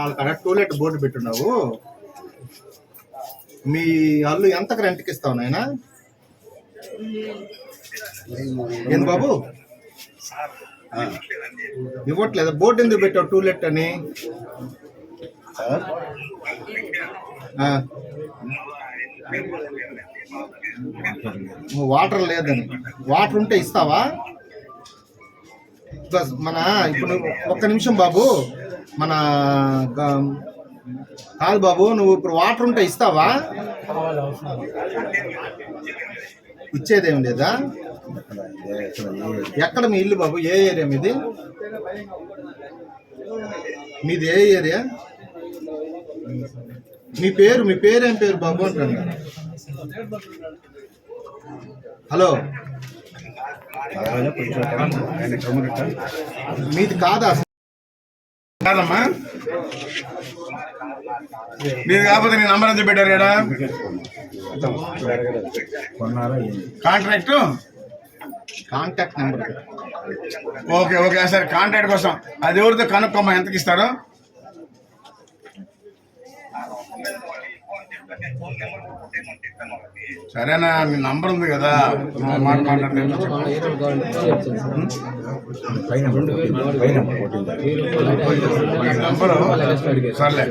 వాళ్ళ కాడ to let board పెట్టున్నావు. మీ అల్లు ఎంతకు రెంట్కి ఇస్తావు నాయన? ఏంది బాబు? ఇవ్వట్లేదు? బోర్డు ఎందుకు పెట్టావు టూలెట్ అని? వాటర్ లేదని. వాటర్ ఉంటే ఇస్తావా? మన ఇప్పుడు ఒక్క నిమిషం బాబు. మన కాదు బాబు నువ్వు ఇప్పుడు వాటర్ ఉంటే ఇస్తావా? ఇచ్చేదేం లేదా ఎక్కడ మీ ఇల్లు బాబు? ఏ ఏరియా మీది? మీది ఏ ఏరియా? మీ పేరు మీ పేరు ఏం పేరు బాబు అంటున్నా? హలో. మీది కాదా? కాదమ్మా. నీది కాకపోతే నీ నంబర్ ఎంత పెట్టారు ఇక్కడ? Contract? Contact number. Okay okay. సరే. కాంట్రాక్ట్ కోసం. అది ఎవరితో కనుక్కోమా ఎంతకి ఇస్తారో సరేనా మీ నంబర్ ఉంది కదా మాట మాట్లాడితే నంబరు సర్లే